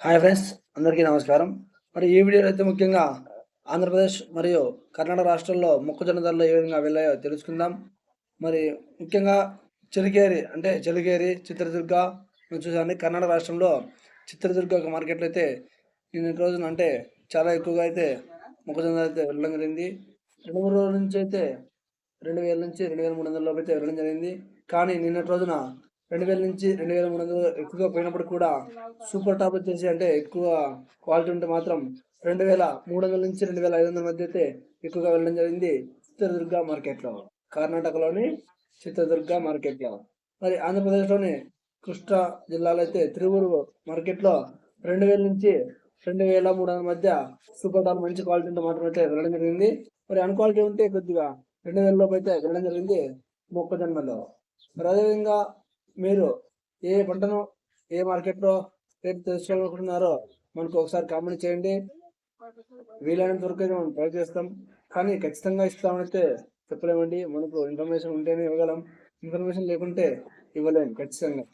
Hi friends అందరికీ నమస్కారం. మరి ఈ వీడియోలో అయితే ముఖ్యంగా ఆంధ్రప్రదేశ్ మరియు కర్ణాటక రాష్ట్రాల్లో మొక్కజొన్న ధరలు ఏ విధంగా వెళ్ళాయో తెలుసుకుందాం. మరి ముఖ్యంగా చెలికేరి అంటే చెలికేరి చిత్రదుర్గ మేము చూసామండి కర్ణాటక రాష్ట్రంలో చిత్రదుర్గ ఒక మార్కెట్లో అయితే నిన్న రోజున అంటే చాలా ఎక్కువగా అయితే మొక్కజొన్న అయితే వెళ్ళడం జరిగింది. రెండు మూడు రోజుల నుంచి అయితే రెండు వేల నుంచి రెండు వేల మూడు వందల లోపు అయితే వెళ్ళడం జరిగింది. కానీ నిన్నటి రోజున రెండు వేల నుంచి రెండు వేల మూడు వందలు ఎక్కువగా పోయినప్పుడు కూడా సూపర్ టాప్ వచ్చేసి అంటే ఎక్కువ క్వాలిటీ ఉంటే మాత్రం రెండు వేల మూడు వందల నుంచి రెండు వేల ఐదు వందల మధ్య అయితే ఎక్కువగా వెళ్ళడం జరిగింది చిత్రదుర్గ మార్కెట్లో. కర్ణాటకలోని చిత్రదుర్గ మార్కెట్లో. మరి ఆంధ్రప్రదేశ్లోని కృష్ణా జిల్లాలో అయితే తిరువురు మార్కెట్లో రెండు వేల నుంచి రెండు వేల మూడు వందల మధ్య సూపర్ టాప్ మంచి క్వాలిటీ ఉంటే మాత్రం అయితే వెళ్ళడం జరిగింది. మరి అన్క్వాలిటీ ఉంటే కొద్దిగా రెండు వేల లోపు అయితే వెళ్ళడం జరిగింది మొక్కజొన్నలో. మరి అదేవిధంగా మీరు ఏ పంటను ఏ మార్కెట్లో రేపు తెలుసుకోవాలనుకుంటున్నారో మనకు ఒకసారి కామెంట్ చేయండి. వీలైనంత వరకు అయితే మనం ట్రై చేస్తాం. కానీ ఖచ్చితంగా ఇస్తామనైతే చెప్పలేమండి. మనకు ఇన్ఫర్మేషన్ ఉంటేనే ఇవ్వగలం. ఇన్ఫర్మేషన్ లేకుంటే ఇవ్వలేము ఖచ్చితంగా.